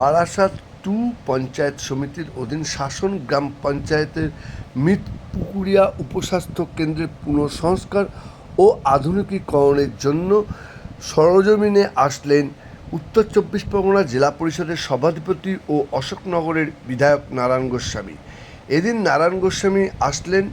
Barasat two panchayat সমিতির অধীন শাসন গ্রাম পঞ্চায়েতের মৃতপুকুরিয়া উপস্বাস্থ্য কেন্দ্রের পুনঃসংস্কার ও আধুনিকীকরণের জন্য সরজমিনে আসলেন উত্তর চব্বিশ পরগনা জেলা পরিষদের সভাধিপতি ও অশোকনগরের বিধায়ক নারায়ণ গোস্বামী। এদিন নারায়ণ গোস্বামী আসলেন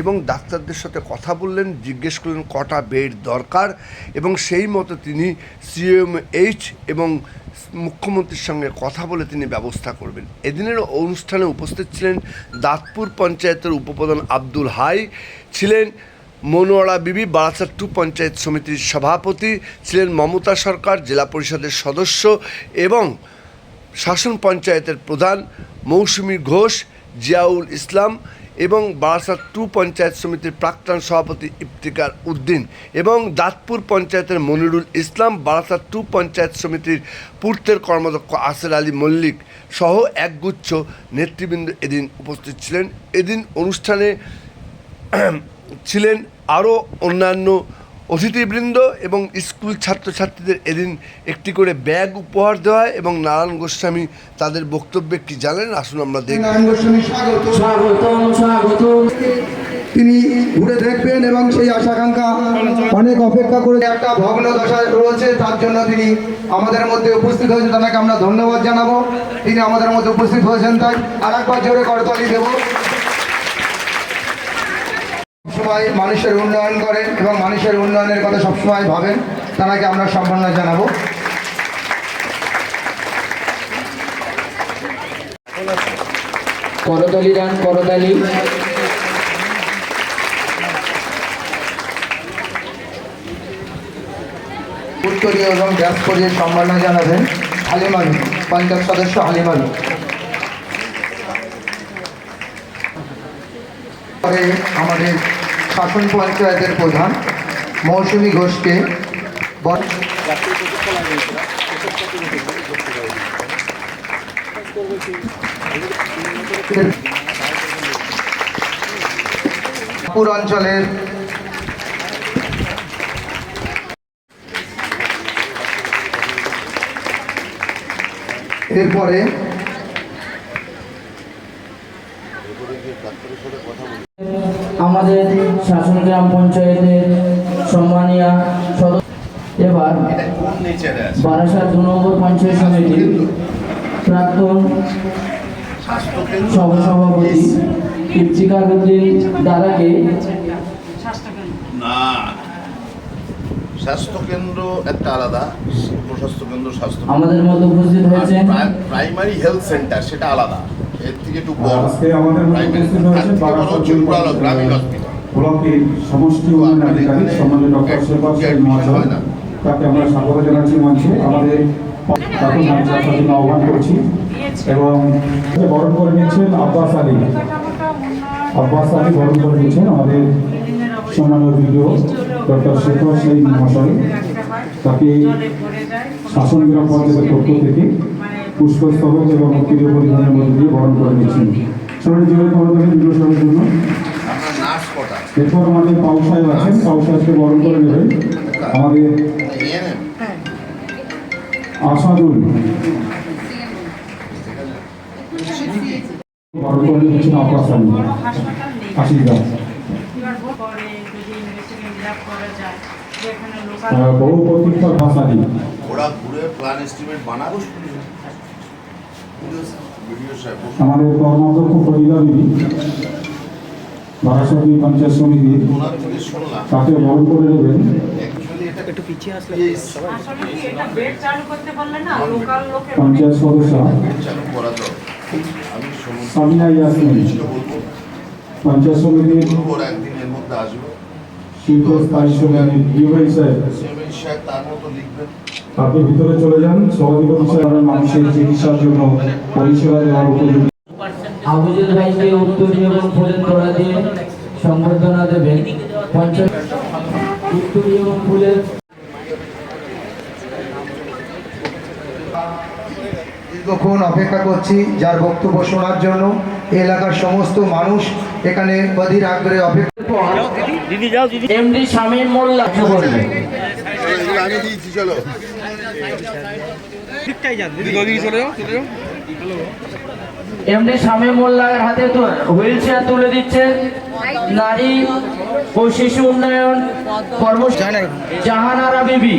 এবং ডাক্তারদের সাথে কথা বললেন, জিজ্ঞেস করলেন কটা বেড দরকার এবং সেই মতো তিনি সিএমএইচ এবং মুখ্যমন্ত্রীর সঙ্গে কথা বলে তিনি ব্যবস্থা করবেন। এদিনের অনুষ্ঠানে উপস্থিত ছিলেন দাঁতপুর পঞ্চায়েতের উপপ্রধান আব্দুল হাই, ছিলেন মনোয়ারা বিবি, বারাসাত টু পঞ্চায়েত সমিতির সভাপতি, ছিলেন মমতা সরকার, জেলা পরিষদের সদস্য এবং শাসন পঞ্চায়েতের প্রধান মৌসুমী ঘোষ, জিয়াউল ইসলাম এবং বারাসাত টু পঞ্চায়েত সমিতির প্রাক্তন সভাপতি ইফতিকার উদ্দিন এবং দাঁতপুর পঞ্চায়েতের মনিরুল ইসলাম বারাসাত টু পঞ্চায়েত সমিতির পূর্তের কর্মদক্ষ আসের আলী মল্লিক সহ একগুচ্ছ নেতৃবৃন্দ এদিন উপস্থিত ছিলেন। এদিন অনুষ্ঠানে ছিলেন আরও অন্যান্য অতিথিবৃন্দ এবং স্কুল ছাত্রছাত্রীদের এদিন একটি করে ব্যাগ উপহার দেওয়া হয় এবং নারায়ণ গোস্বামী তাদের বক্তব্যে কি জানেন আসুন আমরা দেখি। নারায়ণ গোস্বামী স্বাগত। স্বাগতম স্বাগতম তিনি ঘুরে দেখবেন এবং সেই আশাকাঙ্ক্ষা অনেক অপেক্ষা করে একটা ভগ্ন দশা রয়েছে তার জন্য তিনি আমাদের মধ্যে উপস্থিত হয়েছেন। তাকে আমরা ধন্যবাদ জানাব। তিনি আমাদের মধ্যে উপস্থিত হয়েছেন তাই। আর একবার জোরে করতালি দেব। সবাই মানুষের উন্নয়ন করেন এবং মানুষের উন্নয়নের কথা সবসময় ভাবেন। তাকে আমরা সম্মাননা জানাব। করতালি দান করতালি। উত্তরীয় এবং ব্যাসকরীয় সম্মাননা জানাবেন হালিমালু পঞ্চায়েত সদস্য হালিমালু পরে আমাদের শাসন পঞ্চায়েতের প্রধান মৌসুমী ঘোষকে। পুর অঞ্চলের এরপরে আমাদের শাসন গ্রাম পঞ্চায়েতের সম্মানীয় সদস্য। এবার বারাসাত দু নম্বর পঞ্চায়েত সমিতির প্রাক্তন সহসভাপতি ইফতিকার উদ্দিন দাদাকে না। স্বাস্থ্যকেন্দ্র একটা আলাদা উপস্বাস্থ্য কেন্দ্র স্বাস্থ্য আমাদের মধ্যে উপস্থিত হয়েছেন। প্রাইমারি হেলথ সেন্টার সেটা আলাদা। এর থেকে একটু বড় আজকে আমাদের গ্রামীণ হসপিটাল। ব্লকের সমষ্টি উন্নয়ন আধিকারিক ডক্টর শেখ মহাশয় তাকে আমরা স্বাগত জানাচ্ছি মঞ্চে। আমাদের তাকে মঞ্চে আসার জন্য আহ্বান করছি। এবং বরণ করে নিচ্ছেন আব্বাস আলী। আব্বাস আলী বরণ করে নিচ্ছেন আমাদের সম্মানীয় বিডিও ডক্টর শেখর শেখ মহাশয় তাকে শাসন গ্রাম পঞ্চায়েতের পক্ষ থেকে পুষ্পস্তবক এবং প্রিয় পরিধানের মধ্যে দিয়ে বরণ করে নিচ্ছেন সবাই জোরে করে দেবেন বিডিও সাহেবের জন্য এরপর আমাদের পাউ সাহেব আছেন। পাউ সাহেবকে বরণ করে নেবেন। আমাদের আসাদুল। বরণ করে নিচ্ছেন আব্বাস আলী আশিদা পরে যদি ইনভেস্টিগেশন লাভ করা যায় যেখানে লোকাল আহ, বহু প্রতীক্ষা ভাষালী ওরা ঘুরে প্ল্যান এস্টিমেট বানাবো আমাদের কর্মাধ্যক্ষ ফরিদা বিবি বারাসতী পঞ্চায়েত সমিতি। তাকে বরণ করে নেবেন অ্যাকচুয়ালি এটা একটু পিছিয়ে আসলে আসলে কি এটা বেড চালু করতে পারলে না লোকাল লোকের পঞ্চায়েত সদস্য। সামিনা ইয়াসমিন পঞ্চায়েত সমিতির একদিন এর মধ্যে আসবে। শিল্প স্থায়ী সমিতির ইউআই সাহেব সিএমএইচ সাহেব তার মতো লিখবেন আপনি ভিতরে চলে যান। সহযোগ বিষয়ে মানুষের চিকিৎসার জন্য পরিষেবা দেওয়ার উপযোগী। আবুজুল ভাইকে উত্তরী এবং ফুলের তোড়া দিয়ে সংবর্ধনা দেবেন। পঞ্চায়েত উত্তরী এবং ফুলের দীর্ঘক্ষণ অপেক্ষা করছি যার বক্তব্য শোনার জন্য। এলাকার সমস্ত মানুষ এখানে অধীর আগ্রহে অপেক্ষা এমডি শামীম মোল্লা এমনি স্বামী মোল্লার হাতে হুইল চেয়ার তুলে দিচ্ছেন নারী ও শিশু উন্নয়ন কর্মসূচি। জাহানারা বিবি।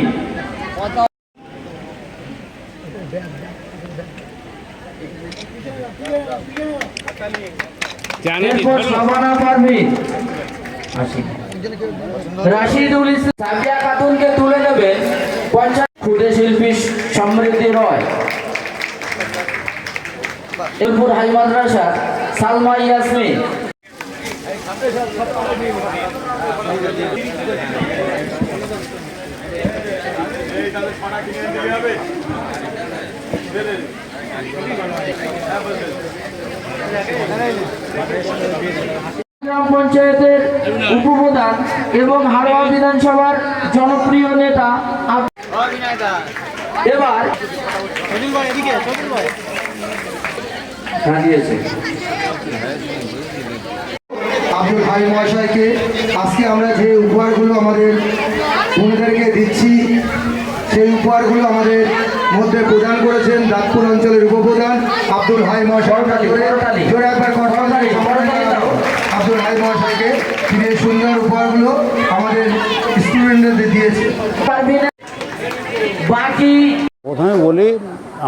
এরপর শাবানা পারভিন রাশিদুল ইসলাম সাবিয়া খাতুনকে তুলে নেবেন। ক্ষুদে শিল্পী সমৃদ্ধি রয়। এরপর হাই মাদ্রাসা সালমা ইয়াসমিন। গ্রাম পঞ্চায়েতের উপপ্রধান এবং হাড়োয়া বিধানসভার জনপ্রিয় নেতা এবার দাঁড়িয়েছে। আব্দুল হাই মহাশয়কে আজকে আমরা যে উপহারগুলো আমাদের বোনদেরকে দিচ্ছি সেই উপহারগুলো আমাদের করেছেন দাঁতপুর অঞ্চলের উপপ্রধান আব্দুল হাই জোরে একবার। আব্দুল হাই মহাশয়কে তিনি এই সুন্দর উপহারগুলো আমাদের স্টুডেন্টদের দিয়েছে। বাকি প্রথমে বলি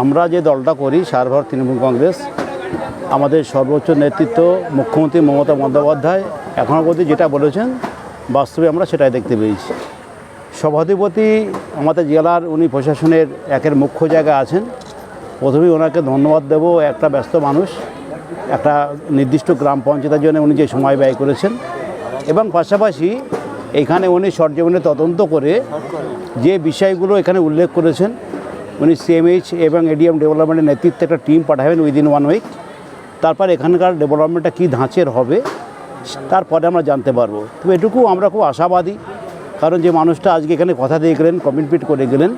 আমরা যে দলটা করি সারভার তৃণমূল কংগ্রেস আমাদের সর্বোচ্চ নেতৃত্ব মুখ্যমন্ত্রী মমতা বন্দ্যোপাধ্যায় এখনও পর্যন্ত যেটা বলেছেন বাস্তবে আমরা সেটাই দেখতে পেয়েছি। সভাধিপতি আমাদের জেলার উনি প্রশাসনের একের মুখ্য জায়গা আছেন। প্রথমেই ওনাকে ধন্যবাদ দেব, একটা ব্যস্ত মানুষ, একটা নির্দিষ্ট গ্রাম পঞ্চায়েতের জন্য উনি যে সময় ব্যয় করেছেন। এবং পাশাপাশি এখানে উনি সরজমিনে তদন্ত করে যে বিষয়গুলো এখানে উল্লেখ করেছেন, উনি সিএমএইচ এবং এডিএম ডেভেলপমেন্টের নেতৃত্বে একটা টিম পাঠাবেন উইদিন ওয়ান উইক তারপর এখানকার ডেভেলপমেন্টটা কী ধাঁচের হবে, তারপরে আমরা জানতে পারব। তো এটুকু আমরা খুব আশাবাদী, কারণ যে মানুষটা আজকে এখানে কথা দিয়ে গেলেন কমিটমেন্ট করে গেলেন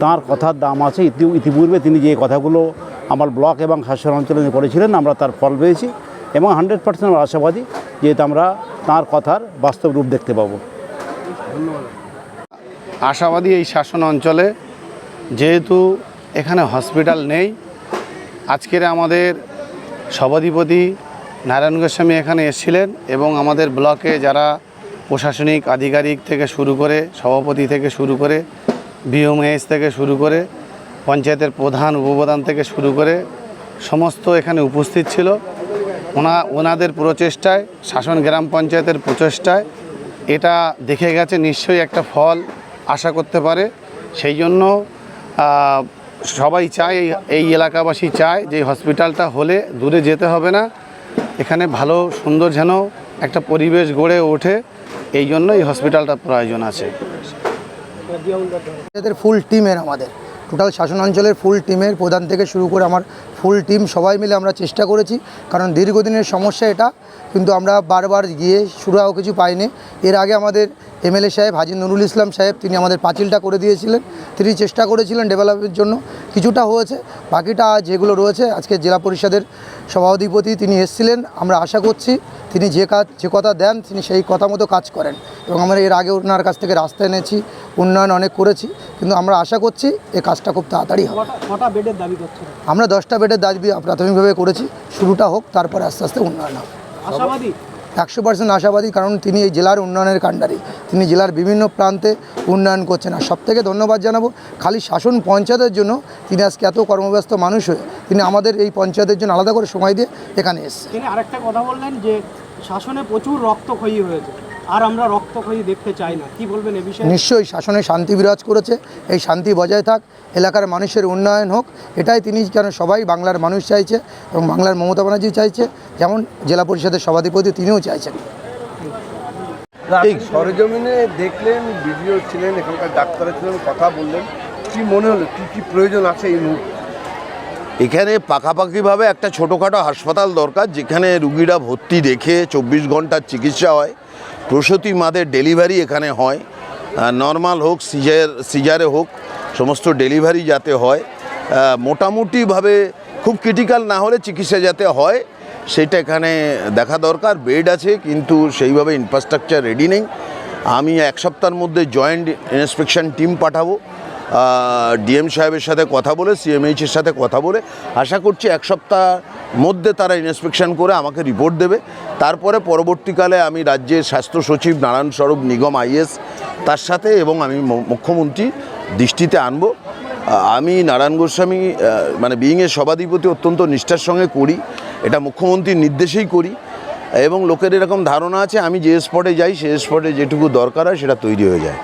তার কথার দাম আছে। ইতি ইতিপূর্বে তিনি যে কথাগুলো আমার ব্লক এবং শাসন অঞ্চলে করেছিলেন, আমরা তার ফল পেয়েছি এবং হান্ড্রেড পার্সেন্ট আমরা আশাবাদী যেহেতু আমরা তার কথার বাস্তব রূপ দেখতে পাবো। আশাবাদী এই শাসন অঞ্চলে যেহেতু এখানে হসপিটাল নেই, আজকের আমাদের সভাধিপতি নারায়ণ গোস্বামী এখানে এসেছিলেন এবং আমাদের ব্লকে যারা প্রশাসনিক আধিকারিক থেকে শুরু করে সভাপতি থেকে শুরু করে বিওমএস থেকে শুরু করে পঞ্চায়েতের প্রধান, উপপ্রধান থেকে শুরু করে সমস্ত এখানে উপস্থিত ছিল। ওনা, ওনাদের প্রচেষ্টায়, শাসন গ্রাম পঞ্চায়েতের প্রচেষ্টায় এটা দেখে গেছে, নিশ্চয়ই একটা ফল আশা করতে পারে। সেই জন্য সবাই চায়, এই এই এলাকাবাসী চায় যে হসপিটালটা হলে দূরে যেতে হবে না। এখানে ভালো, সুন্দর যেন একটা পরিবেশ গড়ে ওঠে, এই জন্য এই হসপিটালটার প্রয়োজন আছে। এদের ফুল টিমের আমাদের। টোটাল শাসন অঞ্চলের ফুল টিমের প্রধান থেকে শুরু করে আমার ফুল টিম সবাই মিলে আমরা চেষ্টা করেছি। কারণ দীর্ঘদিনের সমস্যা এটা, কিন্তু আমরা বারবার গিয়ে সুরাও কিছু পাইনি। এর আগে আমাদের এমএলএ সাহেব হাজি নুরুল ইসলাম সাহেব, তিনি আমাদের পাঁচিলটা করে দিয়েছিলেন। তিনি চেষ্টা করেছিলেন ডেভেলপের জন্য। কিছুটা হয়েছে, বাকিটা যেগুলো রয়েছে, আজকে জেলা পরিষদের সভাধিপতি তিনি এসেছিলেন। আমরা আশা করছি তিনি যে কাজ, যে কথা দেন, তিনি সেই কথা মতো কাজ করেন। এবং আমরা এর আগে ওনার কাছ থেকে রাস্তা এনেছি। উন্নয়ন অনেক করেছি কিন্তু আমরা আশা করছি এই কাজটা খুব তাড়াতাড়ি হবে। বেডের দাবি আমরা দশটা বেডের দাবি প্রাথমিকভাবে করেছি শুরুটা হোক তারপরে আস্তে আস্তে উন্নয়ন হবে। আশাবাদী? একশো পার্সেন্ট আশাবাদী কারণ তিনি এই জেলার উন্নয়নের কাণ্ডারি। তিনি জেলার বিভিন্ন প্রান্তে উন্নয়ন করছেন। আর সবথেকে ধন্যবাদ জানাব খালি শাসন পঞ্চায়েতের জন্য তিনি আজকে এত কর্মব্যস্ত মানুষ হয়ে তিনি আমাদের এই পঞ্চায়েতের জন্য আলাদা করে সময় দিয়ে এখানে এসছে তিনি আরেকটা কথা বললেন যে শাসনে প্রচুর রক্তক্ষয়ী হয়েছে। আর আমরা রক্তক্ষয়ী দেখতে চাই না। কি বলবেন এ বিষয়ে? নিশ্চয়ই শাসনে শান্তি বিরাজ করেছে এই শান্তি বজায় থাক এলাকার মানুষের উন্নয়ন হোক এটাই তিনি কেন সবাই বাংলার মানুষ চাইছে এবং বাংলার মমতা ব্যানার্জি চাইছে যেমন জেলা পরিষদের সভাধিপতি তিনিও চাইছেন। এই সরজমিনে দেখলেন ভিডিও ছিলেন এখানকার ডাক্তার ছিলেন কথা বললেন কি মনে হলো কী কী প্রয়োজন আছে এই মুহূর্তে? এখানে পাকাপাকিভাবে একটা ছোটোখাটো হাসপাতাল দরকার যেখানে রুগীরা ভর্তি রেখে চব্বিশ ঘণ্টার চিকিৎসা হয়। প্রসূতি মাদের ডেলিভারি এখানে হয়। নর্মাল হোক, সিজার, সিজারে হোক, সমস্ত ডেলিভারি যাতে হয়। মোটামুটিভাবে খুব ক্রিটিক্যাল না হলে চিকিৎসা যাতে হয়, সেটা এখানে দেখা দরকার। বেড আছে, কিন্তু সেইভাবে ইনফ্রাস্ট্রাকচার রেডি নেই। আমি এক সপ্তাহের মধ্যে জয়েন্ট ইন্সপেকশন টিম পাঠাবো। ডিএম সাহেবের সাথে কথা বলে সিএমএইচের সাথে কথা বলে। আশা করছি এক সপ্তাহ মধ্যে তারা ইন্সপেকশন করে আমাকে রিপোর্ট দেবে। তারপরে পরবর্তীকালে আমি রাজ্যের স্বাস্থ্য সচিব নারায়ণ স্বরূপ নিগম আইএস তার সাথে এবং আমি মুখ্যমন্ত্রী দৃষ্টিতে আনব। আমি নারায়ণ গোস্বামী মানে বিইংয়ের সভাধিপতি অত্যন্ত নিষ্ঠার সঙ্গে করি, এটা মুখ্যমন্ত্রীর নির্দেশেই করি এবং লোকের এরকম ধারণা আছে, আমি যে স্পটে যাই, সে স্পটে যেটুকু দরকার হয় সেটা তৈরি হয়ে যায়।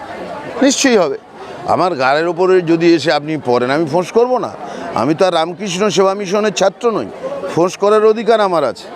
নিশ্চয়ই হবে। আমার গাড়ির ওপরে যদি এসে আপনি পড়েন, আমি ফোঁস করব না। আমি তো আর রামকৃষ্ণ সেবা মিশনের ছাত্র নই। ফোঁস করার অধিকার আমার আছে।